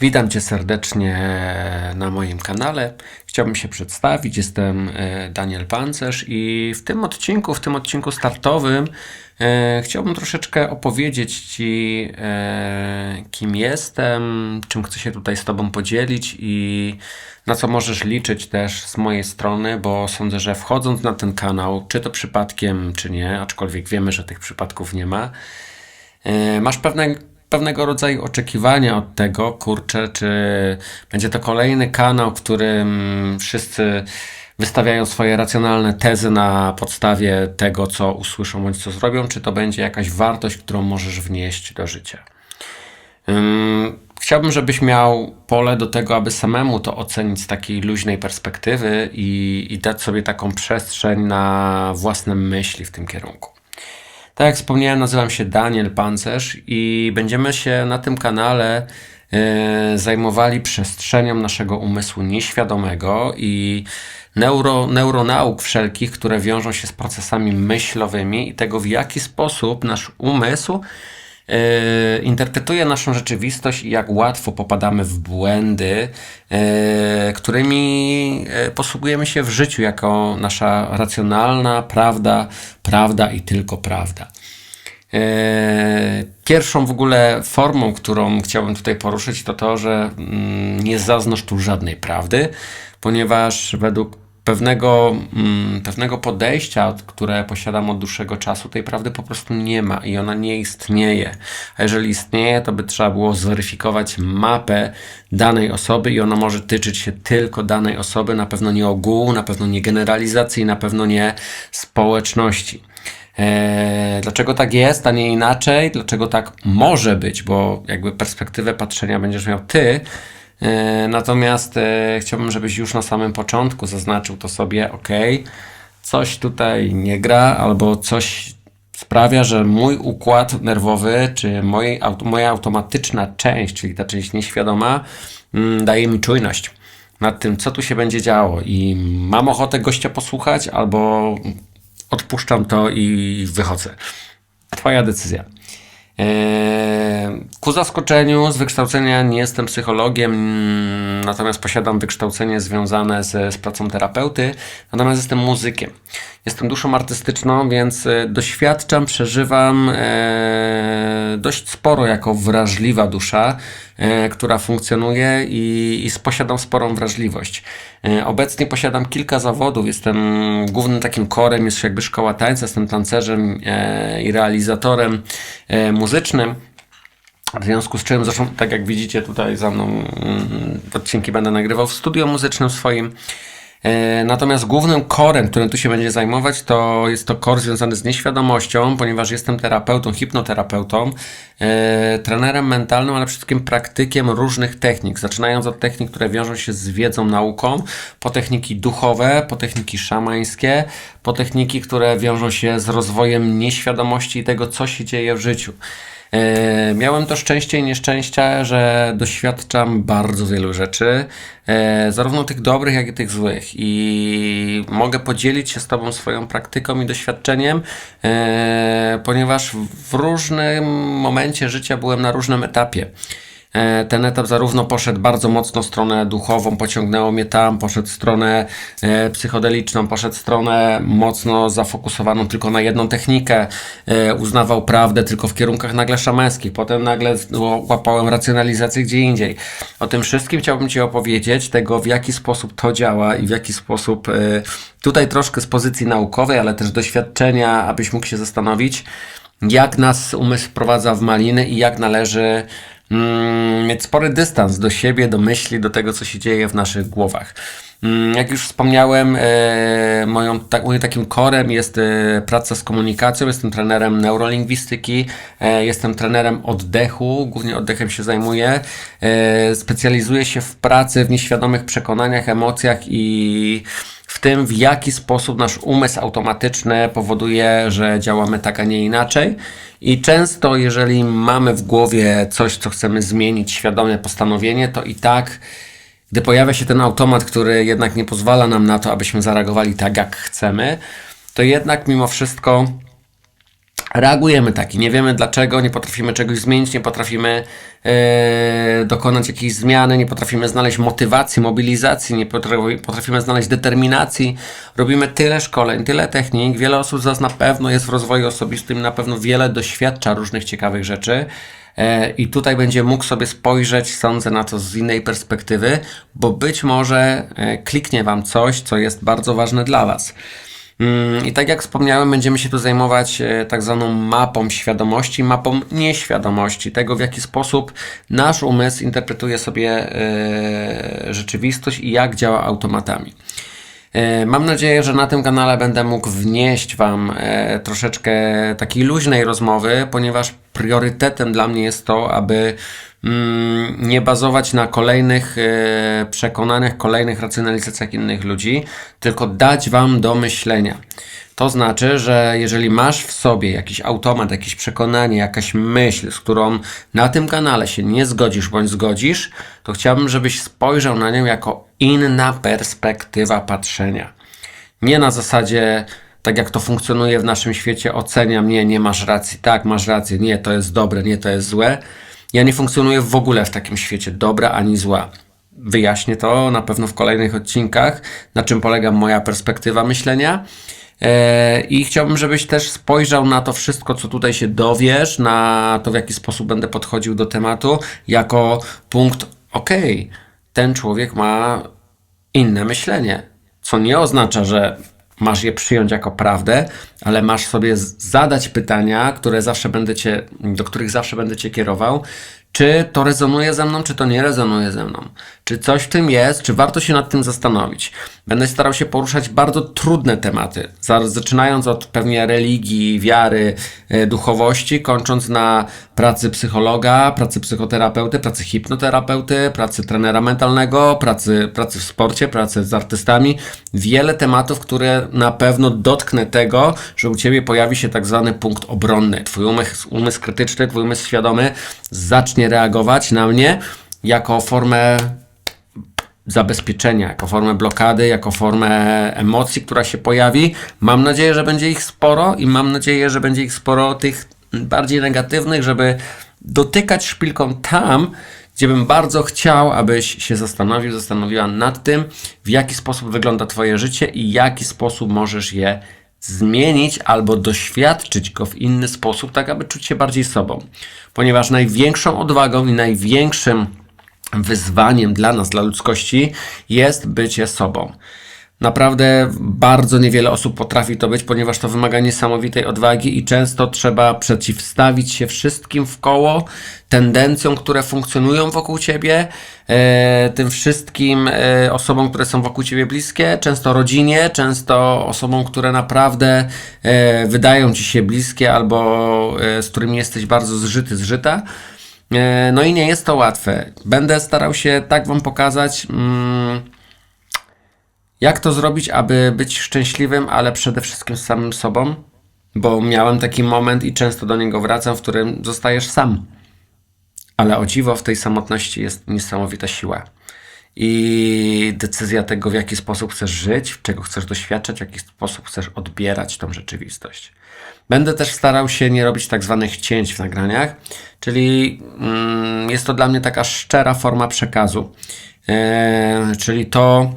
Witam Cię serdecznie na moim kanale. Chciałbym się przedstawić. Jestem e, Daniel Pancerz i w tym odcinku, w tym odcinku startowym, e, chciałbym troszeczkę opowiedzieć Ci, e, kim jestem, czym chcę się tutaj z Tobą podzielić i na co możesz liczyć też z mojej strony, bo sądzę, że wchodząc na ten kanał, czy to przypadkiem, czy nie, aczkolwiek wiemy, że tych przypadków nie ma, e, masz pewne pewnego rodzaju oczekiwania od tego, kurczę, czy będzie to kolejny kanał, w którym wszyscy wystawiają swoje racjonalne tezy na podstawie tego, co usłyszą bądź co zrobią, czy to będzie jakaś wartość, którą możesz wnieść do życia. Chciałbym, żebyś miał pole do tego, aby samemu to ocenić z takiej luźnej perspektywy i, i dać sobie taką przestrzeń na własne myśli w tym kierunku. Tak jak wspomniałem, nazywam się Daniel Pancerz i będziemy się na tym kanale e, zajmowali przestrzenią naszego umysłu nieświadomego i neuro, neuronauk wszelkich, które wiążą się z procesami myślowymi i tego, w jaki sposób nasz umysł E, interpretuje naszą rzeczywistość i jak łatwo popadamy w błędy, e, którymi e, posługujemy się w życiu jako nasza racjonalna prawda, prawda i tylko prawda. Pierwszą w ogóle formą, którą chciałbym tutaj poruszyć, to to, że mm, nie zaznasz tu żadnej prawdy, ponieważ według pewnego, mm, pewnego podejścia, które posiadam od dłuższego czasu, tej prawdy po prostu nie ma i ona nie istnieje. A jeżeli istnieje, to by trzeba było zweryfikować mapę danej osoby i ona może tyczyć się tylko danej osoby, na pewno nie ogółu, na pewno nie generalizacji, na pewno nie społeczności. Eee, dlaczego tak jest, a nie inaczej? Dlaczego tak może być? Bo jakby perspektywę patrzenia będziesz miał ty, E, natomiast e, chciałbym, żebyś już na samym początku zaznaczył to sobie, ok, coś tutaj nie gra, albo coś sprawia, że mój układ nerwowy, czy moja automatyczna część, czyli ta część nieświadoma, mm, daje mi czujność nad tym, co tu się będzie działo i mam ochotę gościa posłuchać, albo odpuszczam to i wychodzę. Twoja decyzja. Eee, ku zaskoczeniu z wykształcenia nie jestem psychologiem, mm, natomiast posiadam wykształcenie związane z, z pracą terapeuty, natomiast jestem muzykiem. Jestem duszą artystyczną, więc e, doświadczam, przeżywam e, dość sporo jako wrażliwa dusza, e, która funkcjonuje i, i posiadam sporą wrażliwość. Obecnie posiadam kilka zawodów. Jestem głównym takim korem, jest jakby szkoła tańca, jestem tancerzem i realizatorem muzycznym. W związku z czym, zresztą tak jak widzicie tutaj za mną, mm, odcinki będę nagrywał w studio muzycznym swoim. E, natomiast głównym korem, którym tu się będzie zajmować, to jest to kor związany z nieświadomością, ponieważ jestem terapeutą, hipnoterapeutą, e, trenerem mentalnym, ale przede wszystkim praktykiem różnych technik. Zaczynając od technik, które wiążą się z wiedzą, nauką, po techniki duchowe, po techniki szamańskie, po techniki, które wiążą się z rozwojem nieświadomości i tego, co się dzieje w życiu. E, miałem to szczęście i nieszczęście, że doświadczam bardzo wielu rzeczy, e, zarówno tych dobrych, jak i tych złych. I mogę podzielić się z Tobą swoją praktyką i doświadczeniem, e, ponieważ w różnym momencie życia byłem na różnym etapie. E, ten etap zarówno poszedł bardzo mocno stronę duchową, pociągnęło mnie tam, poszedł stronę e, psychodeliczną, poszedł stronę mocno zafokusowaną tylko na jedną technikę, e, uznawał prawdę tylko w kierunkach nagle szamańskich, potem nagle łapałem racjonalizację gdzie indziej. O tym wszystkim chciałbym Ci opowiedzieć, tego w jaki sposób to działa i w jaki sposób tutaj troszkę z pozycji naukowej, ale też doświadczenia, abyś mógł się zastanowić, jak nas umysł wprowadza w maliny i jak należy mm, mieć spory dystans do siebie, do myśli, do tego, co się dzieje w naszych głowach. Mm, jak już wspomniałem, e, moją, tak, moim takim korem jest e, praca z komunikacją. Jestem trenerem neurolingwistyki, e, jestem trenerem oddechu, głównie oddechem się zajmuję. Specjalizuję się w pracy w nieświadomych przekonaniach, emocjach i tym, w jaki sposób nasz umysł automatyczny powoduje, że działamy tak, a nie inaczej. I często, jeżeli mamy w głowie coś, co chcemy zmienić, świadome postanowienie, to i tak, gdy pojawia się ten automat, który jednak nie pozwala nam na to, abyśmy zareagowali tak, jak chcemy, to jednak mimo wszystko reagujemy taki, nie wiemy dlaczego, nie potrafimy czegoś zmienić, nie potrafimy e, dokonać jakiejś zmiany, nie potrafimy znaleźć motywacji, mobilizacji, nie potrafi, potrafimy znaleźć determinacji. Robimy tyle szkoleń, tyle technik, wiele osób z nas na pewno jest w rozwoju osobistym, na pewno wiele doświadcza różnych ciekawych rzeczy. E, I tutaj będzie mógł sobie spojrzeć, sądzę, na to z innej perspektywy, bo być może e, kliknie Wam coś, co jest bardzo ważne dla Was. Mm, I tak jak wspomniałem, będziemy się tu zajmować e, tak zwaną mapą świadomości, mapą nieświadomości, tego w jaki sposób nasz umysł interpretuje sobie e, rzeczywistość i jak działa automatami. E, mam nadzieję, że na tym kanale będę mógł wnieść Wam troszeczkę takiej luźnej rozmowy, ponieważ priorytetem dla mnie jest to, aby Mm, nie bazować na kolejnych e, przekonanych, kolejnych racjonalizacjach innych ludzi, tylko dać Wam do myślenia. To znaczy, że jeżeli masz w sobie jakiś automat, jakieś przekonanie, jakaś myśl, z którą na tym kanale się nie zgodzisz bądź zgodzisz, to chciałbym, żebyś spojrzał na nią jako inna perspektywa patrzenia. Nie na zasadzie, tak jak to funkcjonuje w naszym świecie, oceniam, nie, nie masz racji, tak, masz rację, nie, to jest dobre, nie, to jest złe ja nie funkcjonuję w ogóle w takim świecie dobra ani zła. Wyjaśnię to na pewno w kolejnych odcinkach, na czym polega moja perspektywa myślenia. E, I chciałbym, żebyś też spojrzał na to wszystko, co tutaj się dowiesz, na to, w jaki sposób będę podchodził do tematu, jako punkt, ok, ten człowiek ma inne myślenie. Co nie oznacza, że masz je przyjąć jako prawdę, ale masz sobie zadać pytania, które zawsze będę cię, do których zawsze będę cię kierował, czy to rezonuje ze mną, czy to nie rezonuje ze mną. Czy coś w tym jest, czy warto się nad tym zastanowić. Będę starał się poruszać bardzo trudne tematy, zaczynając od pewnie religii, wiary, e, duchowości, kończąc na pracy psychologa, pracy psychoterapeuty, pracy hipnoterapeuty, pracy trenera mentalnego, pracy, pracy w sporcie, pracy z artystami. Wiele tematów, które na pewno dotknę tego, że u Ciebie pojawi się tak zwany punkt obronny. Twój umysł, umysł krytyczny, Twój umysł świadomy zacznie reagować na mnie jako formę zabezpieczenia, jako formę blokady, jako formę emocji, która się pojawi. Mam nadzieję, że będzie ich sporo i mam nadzieję, że będzie ich sporo tych bardziej negatywnych, żeby dotykać szpilką tam, gdzie bym bardzo chciał, abyś się zastanowił, zastanowiła nad tym, w jaki sposób wygląda Twoje życie i jaki sposób możesz je zmienić albo doświadczyć go w inny sposób, tak aby czuć się bardziej sobą. Ponieważ największą odwagą i największym wyzwaniem dla nas, dla ludzkości, jest bycie sobą. Naprawdę bardzo niewiele osób potrafi to być, ponieważ to wymaga niesamowitej odwagi i często trzeba przeciwstawić się wszystkim w koło, tendencjom, które funkcjonują wokół ciebie, e, tym wszystkim e, osobom, które są wokół ciebie bliskie, często rodzinie, często osobom, które naprawdę e, wydają ci się bliskie albo z którymi jesteś bardzo zżyty, zżyta. E, no i nie jest to łatwe. Będę starał się tak Wam pokazać. Mm, jak to zrobić, aby być szczęśliwym, ale przede wszystkim samym sobą? Bo miałem taki moment i często do niego wracam, w którym zostajesz sam. Ale o dziwo w tej samotności jest niesamowita siła. I decyzja tego, w jaki sposób chcesz żyć, czego chcesz doświadczać, w jaki sposób chcesz odbierać tą rzeczywistość. Będę też starał się nie robić tak zwanych cięć w nagraniach, czyli mm, jest to dla mnie taka szczera forma przekazu. E, czyli to,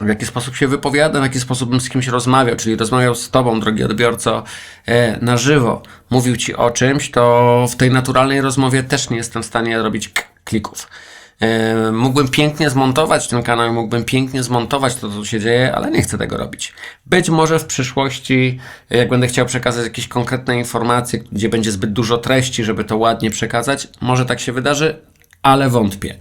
w jaki sposób się wypowiadam, w jaki sposób bym z kimś rozmawiał, czyli rozmawiał z Tobą, drogi odbiorco, e, na żywo, mówił Ci o czymś, to w tej naturalnej rozmowie też nie jestem w stanie robić klików. Mógłbym pięknie zmontować ten kanał, mógłbym pięknie zmontować to, co się dzieje, ale nie chcę tego robić. Być może w przyszłości, jak będę chciał przekazać jakieś konkretne informacje, gdzie będzie zbyt dużo treści, żeby to ładnie przekazać, może tak się wydarzy, ale wątpię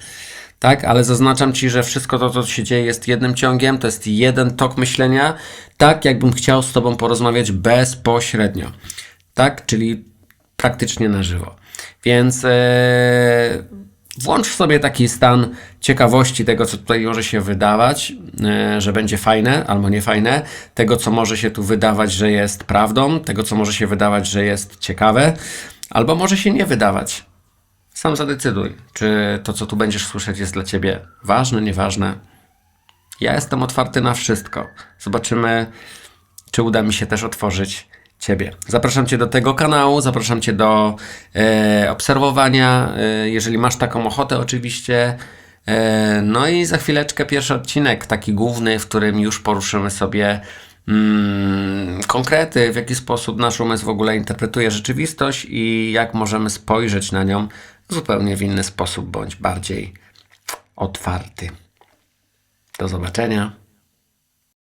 tak? Ale zaznaczam Ci, że wszystko to, co się dzieje, jest jednym ciągiem, to jest jeden tok myślenia, tak jakbym chciał z Tobą porozmawiać bezpośrednio, tak? Czyli praktycznie na żywo. Więc e, włącz sobie taki stan ciekawości tego, co tutaj może się wydawać, e, że będzie fajne albo niefajne, tego, co może się tu wydawać, że jest prawdą, tego, co może się wydawać, że jest ciekawe, albo może się nie wydawać. Sam zadecyduj, czy to, co tu będziesz słyszeć, jest dla ciebie ważne, nieważne. Ja jestem otwarty na wszystko. Zobaczymy, czy uda mi się też otworzyć Ciebie. Zapraszam Cię do tego kanału, zapraszam Cię do e, obserwowania, e, jeżeli masz taką ochotę, oczywiście. E, no i za chwileczkę pierwszy odcinek, taki główny, w którym już poruszymy sobie mm, konkrety, w jaki sposób nasz umysł w ogóle interpretuje rzeczywistość i jak możemy spojrzeć na nią zupełnie w inny sposób, bądź bardziej otwarty. Do zobaczenia.